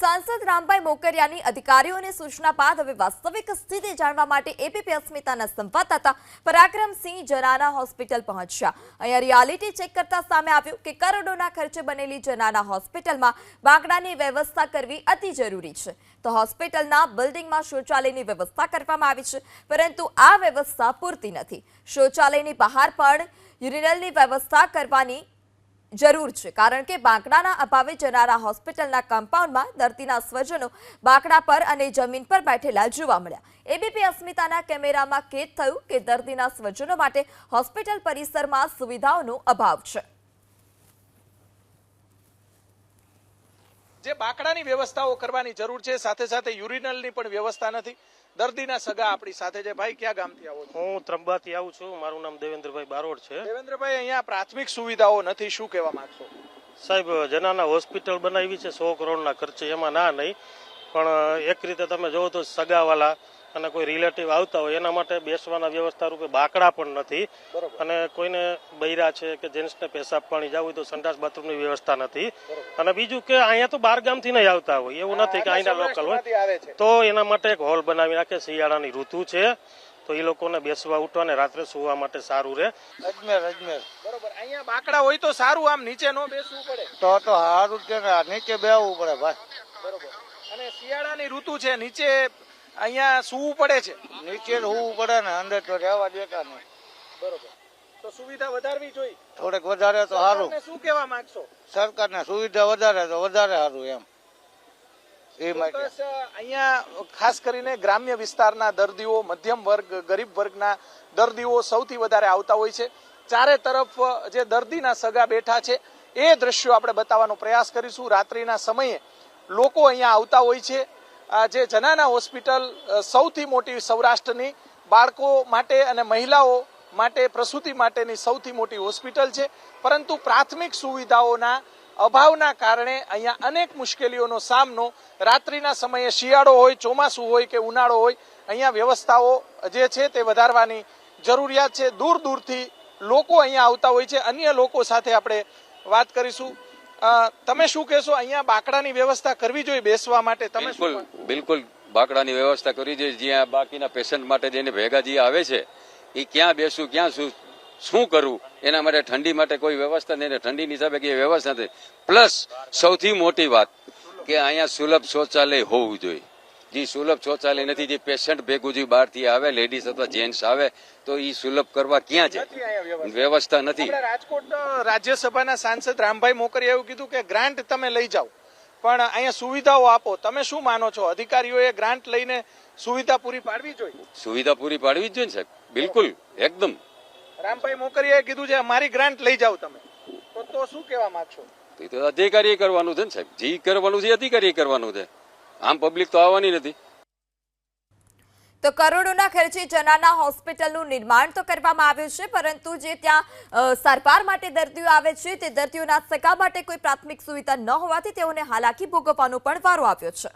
સાંસદ રામભાઈ મોકરિયાની અધિકારીઓને સૂચના બાદ હવે વાસ્તવિક સ્થિતિ જાણવા માટે એપીપી અસ્મિતાના સંવાદદાતા પરાક્રમસિંહ જનાના હોસ્પિટલ પહોંચ્યા. અહીંયા રિયાલિટી ચેક કરતા સામે આવ્યું કે કરોડોના ખર્ચે બનેલી જનાના હોસ્પિટલમાં બાંકડાની વ્યવસ્થા કરવી અતિ જરૂરી છે. તો હોસ્પિટલના બિલ્ડિંગમાં શૌચાલયની વ્યવસ્થા કરવામાં આવી છે, પરંતુ આ વ્યવસ્થા પૂરતી નથી. શૌચાલયની બહાર પણ યુરિનલની વ્યવસ્થા કરવાની જરૂર છે, કારણ કે બાંકડાના અભાવે જનારા હોસ્પિટલના કમ્પાઉન્ડમાં દર્દીના સ્વજનો બાંકડા પર અને જમીન પર બેઠેલા જોવા મળ્યા. એબીપી અસ્મિતાના કેમેરામાં કેદ થયું કે દર્દીના સ્વજનો માટે હોસ્પિટલ પરિસરમાં સુવિધાઓનો અભાવ છે. જે બાકડાની વ્યવસ્થાઓ કરવાની જરૂર છે સાથે સાથે યુરિનલની પણ વ્યવસ્થા નથી. દર્દીના સગા આપણી સાથે છે. ભાઈ ક્યાં ગામથી આવો છો? હું ત્રંબાથી આવું છું. મારું નામ દેવેન્દ્રભાઈ બારોડ છે. દેવેન્દ્રભાઈ અહીંયા પ્રાથમિક સુવિધાઓ નથી. શું કહેવા માંગશો? સાહેબ જનાના હોસ્પિટલ બનાવી છે સો કરોડના ખર્ચે. એમાં ના નહીં. પણ એક રીતે તમે જોવો તો સગાવાલા અને કોઈ રિલેટિવ આવતા હોય એના માટે બેસવાના વ્યવસ્થા રૂપે બાકડા પણ નથી. અને કોઈને બૈરા છે કે જેન્ટ્સને પેશાબ પાણી જવું હોય તો સંડાસ બાથરૂમની વ્યવસ્થા નથી. અને બીજું કે અહીંયા તો બાર ગામથી નહીં આવતા હોય એવું નથી કે અહીંના લોકલ હોય. તો એના માટે એક હોલ બનાવી નાખે શિયાળાની ઋતુ છે. તો એ લોકોને બેસવા ઉઠવા ને રાત્રે સુવા માટે સારું રહે. અજમેર અજમેર. બરોબર. અહીંયા બાકડા હોય તો સારું આમ નીચે નો બેસવું પડે. તો તો સારું છે નીચે બેહવું પડે ભાઈ. બરોબર. અને શિયાળાની ઋતુ છે નીચે અહીંયા સૂવું પડે છે. નીચે સૂવું પડે ને અંદર તો રહેવા દેતા નહીં. બરોબર. તો સુવિધા વધારવી જોઈએ. થોડેક વધારે તો સારું. શું કહેવા માંગશો? સરકારને સુવિધા વધારે તો વધારે સારું એમ. એ માટે. અહીંયા ખાસ કરીને ગ્રામ્ય વિસ્તારના દર્દીઓ મધ્યમ વર્ગ ગરીબ વર્ગના દર્દીઓ સૌથી વધારે આવતા હોય છે. ચારે તરફ જે દર્દીના સગા બેઠા છે એ દ્રશ્યો આપણે બતાવવાનો પ્રયાસ કરીશું. રાત્રિના સમયે લોકો અહીંયા આવતા હોય છે. જે જનાના હોસ્પિટલ સૌથી મોટી સૌરાષ્ટ્રની બાળકો માટે અને મહિલાઓ માટે, પ્રસૂતિ માટેની સૌથી મોટી હોસ્પિટલ છે. પરંતુ પ્રાથમિક સુવિધાઓના અભાવના કારણે અહીંયા અનેક મુશ્કેલીઓનો સામનો રાત્રિના સમયે શિયાળો હોય, ચોમાસું હોય કે ઉનાળો હોય, અહીંયા વ્યવસ્થાઓ જે છે તે વધારવાની જરૂરિયાત છે. દૂર દૂરથી લોકો અહીંયા આવતા હોય છે. અન્ય લોકો સાથે આપણે વાત કરીશું. તમે શું કહેશો? અહીંયા બાકડાની વ્યવસ્થા કરવી જોઈએ બેસવા માટે? તમે બિલકુલ બિલકુલ બાકડાની વ્યવસ્થા કરવી જોઈએ. જ્યાં બાકીના પેશન્ટ માટે જેને ભેગા જે આવે છે એ ક્યાં બેસવું ક્યાં શું શું કરવું? એના માટે ઠંડી માટે કોઈ વ્યવસ્થા નહીં ઠંડીની હિસાબે કઈ વ્યવસ્થા નથી. પ્લસ સૌથી મોટી વાત કે અહીંયા સુલભ શૌચાલય હોવું જોઈએ. જે સુલભ શૌચાલય નથી જે પેશન્ટ ભેગું જે બહારથી આવે લેડીઝ અથવા જેન્ટ્સ આવે તો એ સુલભ કરવા ક્યાં છે? વ્યવસ્થા. નથી. રાજકોટ રાજ્યસભાના સાંસદ રામભાઈ મોકરીએ એવું કીધું કે ગ્રાન્ટ તમે લઈ જાઓ. પણ અહીંયા સુવિધાઓ આપો. તમે શું માનો છો? અધિકારીઓએ ગ્રાન્ટ લઈને સુવિધા પૂરી પાડવી જોઈએ? સુવિધા પૂરી પાડવી જ જોઈએ સાહેબ. બિલકુલ. એકદમ. રામભાઈ મોકરીએ કીધું છે અમારી ગ્રાન્ટ લઈ જાઓ તમે. તો તો શું કહેવા માંગશો? અધિકારી એ તો અધિકારીએ કરવાનું છે ને સાહેબ. જે કરવાનું છે અધિકારીએ કરવાનું છે. આમ પબ્લિક તો આવવાની નથી. તો કરોડોના ખર્ચે જનાના હોસ્પિટલનું નિર્માણ તો કરવામાં આવ્યું છે, પરંતુ જે ત્યાં સારવાર માટે દર્દીઓ આવે છે, તે દર્દીઓના સગા માટે કોઈ પ્રાથમિક સુવિધા ન હોવાથી તેઓને હાલાકી ભોગવવાનો પણ વારો આવ્યો છે.